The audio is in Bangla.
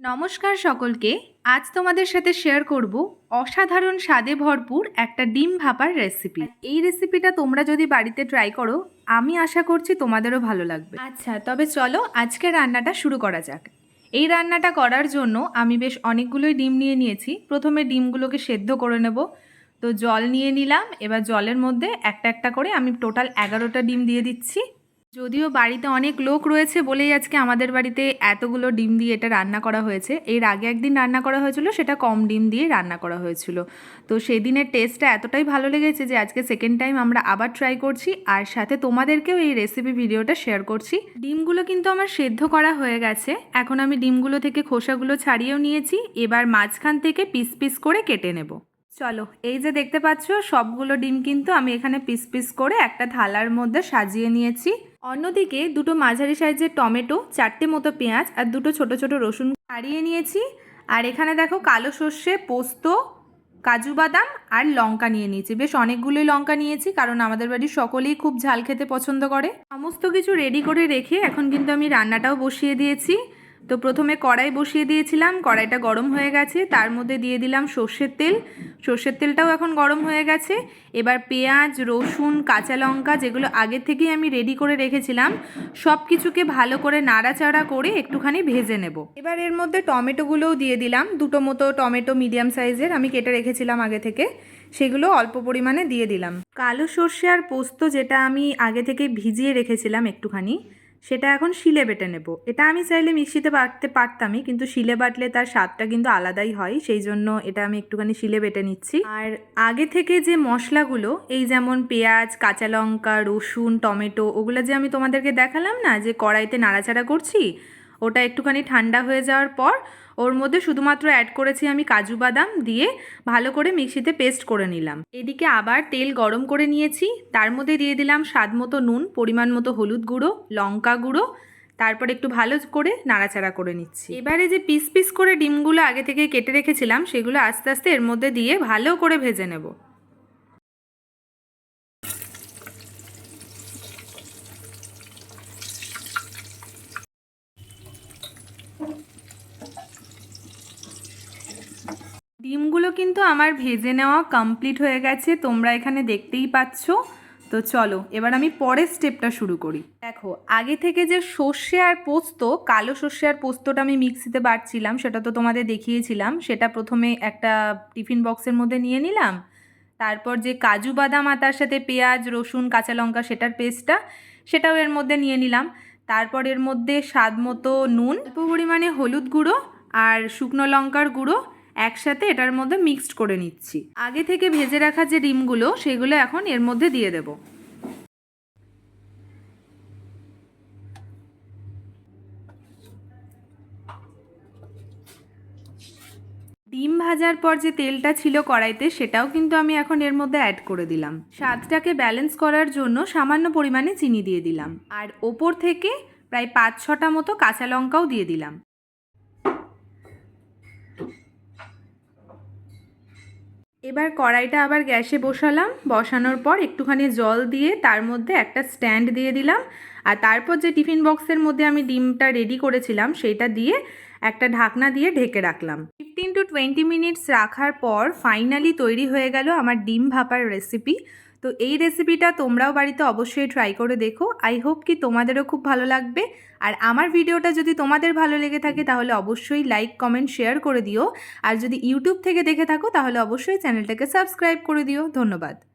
নমস্কার সকলকে। আজ তোমাদের সাথে শেয়ার করব অসাধারণ স্বাদে ভরপুর একটা ডিম ভাপার রেসিপি এই রেসিপিটা তোমরা যদি বাড়িতে ট্রাই করো, আমি আশা করছি তোমাদেরও ভালো লাগবে। আচ্ছা তবে চলো আজকে রান্নাটা শুরু করা যাক। এই রান্নাটা করার জন্য আমি বেশ অনেকগুলোই ডিম নিয়ে নিয়েছি। প্রথমে ডিমগুলোকে সেদ্ধ করে নেব। তো জল নিয়ে নিলাম। এবার জলের মধ্যে একটা একটা করে আমি টোটাল এগারোটা ডিম দিয়ে দিচ্ছি। যদিও বাড়িতে অনেক লোক রয়েছে বলেই আজকে আমাদের বাড়িতে এতগুলো ডিম দিয়ে এটা রান্না করা হয়েছে। এর আগে একদিন রান্না করা হয়েছিল, সেটা কম ডিম দিয়ে রান্না করা হয়েছিল। তো সেই দিনের টেস্টটা এতটাই ভালো লেগেছে যে আজকে সেকেন্ড টাইম আমরা আবার ট্রাই করছি। আর সাথে তোমাদেরকেও এই রেসিপি ভিডিওটা শেয়ার করছি। ডিমগুলো কিন্তু আমার সেদ্ধ করা হয়ে গেছে। এখন আমি ডিমগুলো থেকে খোসাগুলো ছাড়িয়েও নিয়েছি। এবার মাঝখান থেকে পিস পিস করে কেটে নেব। চলো, এই যে দেখতে পাচ্ছ, সবগুলো ডিম কিন্তু আমি এখানে পিস পিস করে একটা থালার মধ্যে সাজিয়ে নিয়েছি। অন্যদিকে দুটো মাঝারি সাইজের টমেটো, চারটে মতো পেঁয়াজ আর দুটো ছোট ছোট রসুন ছাড়িয়ে নিয়েছি। আর এখানে দেখো কালো সর্ষে, পোস্ত, কাজু বাদাম আর লঙ্কা নিয়ে নিয়েছি। বেশ অনেকগুলোই লঙ্কা নিয়েছি কারণ আমাদের বাড়ির সকলেই খুব ঝাল খেতে পছন্দ করে। সমস্ত কিছু রেডি করে রেখে এখন কিন্তু আমি রান্নাটাও বসিয়ে দিয়েছি। তো প্রথমে কড়াই বসিয়ে দিয়েছিলাম, কড়াইটা গরম হয়ে গেছে, তার মধ্যে দিয়ে দিলাম সর্ষের তেল। সর্ষের তেলটাও এখন গরম হয়ে গেছে। এবার পেঁয়াজ, রসুন, কাঁচা লঙ্কা যেগুলো আগে থেকেই আমি রেডি করে রেখেছিলাম সব কিছুকে ভালো করে নাড়াচাড়া করে একটুখানি ভেজে নেব। এবার এর মধ্যে টমেটোগুলোও দিয়ে দিলাম, দুটো মতো টমেটো মিডিয়াম সাইজের আমি কেটে রেখেছিলাম আগে থেকে, সেগুলো অল্প পরিমাণে দিয়ে দিলাম। কালো সর্ষে আর পোস্ত যেটা আমি আগে থেকে ভিজিয়ে রেখেছিলাম একটুখানি সেটা এখন শিলে বেটে নেব। এটা আমি চাইলে মিক্সিতে বাটতে পারতামই, কিন্তু শিলে বাটলে তার স্বাদটা কিন্তু আলাদাই হয়, সেই জন্য এটা আমি একটুখানি শিলে বেটে নিচ্ছি। আর আগে থেকে যে মশলাগুলো, এই যেমন পেঁয়াজ, কাঁচা লঙ্কা, রসুন, টমেটো, ওগুলো যে আমি তোমাদেরকে দেখালাম না, যে কড়াইতে নাড়াচাড়া করছি, ওটা একটুখানি ঠান্ডা হয়ে যাওয়ার পর ওর মধ্যে শুধুমাত্র অ্যাড করেছি আমি কাজু বাদাম দিয়ে ভালো করে মিক্সিতে পেস্ট করে নিলাম। এদিকে আবার তেল গরম করে নিয়েছি, তার মধ্যে দিয়ে দিলাম স্বাদ মতো নুন, পরিমাণ মতো হলুদ গুঁড়ো, লঙ্কা গুঁড়ো, তারপর একটু ভালো করে নাড়াচাড়া করে নিচ্ছি। এবারে যে পিস পিস করে ডিমগুলো আগে থেকে কেটে রেখেছিলাম, সেগুলো আস্তে আস্তে এর মধ্যে দিয়ে ভালো করে ভেজে নেব। ডিমগুলো কিন্তু আমার ভেজে নেওয়া কমপ্লিট হয়ে গেছে, তোমরা এখানে দেখতেই পাচ্ছ। তো চলো, এবার আমি পরের স্টেপটা শুরু করি। দেখো, আগে থেকে যে সর্ষে আর পোস্ত, কালো সর্ষে আর পোস্তটা আমি মিক্সিতে বাটছিলাম, সেটা তো তোমাদের দেখিয়েছিলাম। সেটা প্রথমে একটা টিফিন বক্সের মধ্যে নিয়ে নিলাম। তারপর যে কাজু বাদাম আর তার সাথে পেঁয়াজ, রসুন, কাঁচা লঙ্কা, সেটার পেস্টটা সেটাও এর মধ্যে নিয়ে নিলাম। তারপর এর মধ্যে স্বাদ মতো নুন, অল্প পরিমাণে হলুদ গুঁড়ো আর শুকনো লঙ্কার গুঁড়ো একসাথে এটার মধ্যে মিক্সড করে নিচ্ছি। আগে থেকে ভেজে রাখা যে ডিমগুলো, সেগুলো এখন এর মধ্যে দিয়ে দেব। ডিম ভাজার পর যে তেলটা ছিল কড়াইতে, সেটাও কিন্তু আমি এখন এর মধ্যে অ্যাড করে দিলাম। স্বাদটাকে ব্যালেন্স করার জন্য সামান্য পরিমাণে চিনি দিয়ে দিলাম। আর ওপর থেকে প্রায় পাঁচ ছটা মতো কাঁচা লঙ্কাও দিয়ে দিলাম। এবার কড়াইটা আবার গ্যাসে বসালাম। বসানোর পর একটুখানি জল দিয়ে তার মধ্যে একটা স্ট্যান্ড দিয়ে দিলাম। আর তারপর যে টিফিন বক্সের মধ্যে আমি ডিমটা রেডি করেছিলাম, সেটা দিয়ে একটা ঢাকনা দিয়ে ঢেকে রাখলাম। ফিফটিন টু টোয়েন্টি মিনিটস রাখার পর ফাইনালি তৈরি হয়ে গেল আমার ডিম ভাপার রেসিপি তো এই রেসিপিটা তোমরাও বাড়িতে অবশ্যই ট্রাই করে দেখো। আই হোপ কি তোমাদেরও খুব ভালো লাগবে। আর আমার ভিডিওটা যদি তোমাদের ভালো লেগে থাকে তাহলে অবশ্যই লাইক কমেন্ট শেয়ার করে দিও। আর যদি ইউটিউব থেকে দেখে থাকো তাহলে অবশ্যই চ্যানেলটাকে সাবস্ক্রাইব করে দিও। ধন্যবাদ।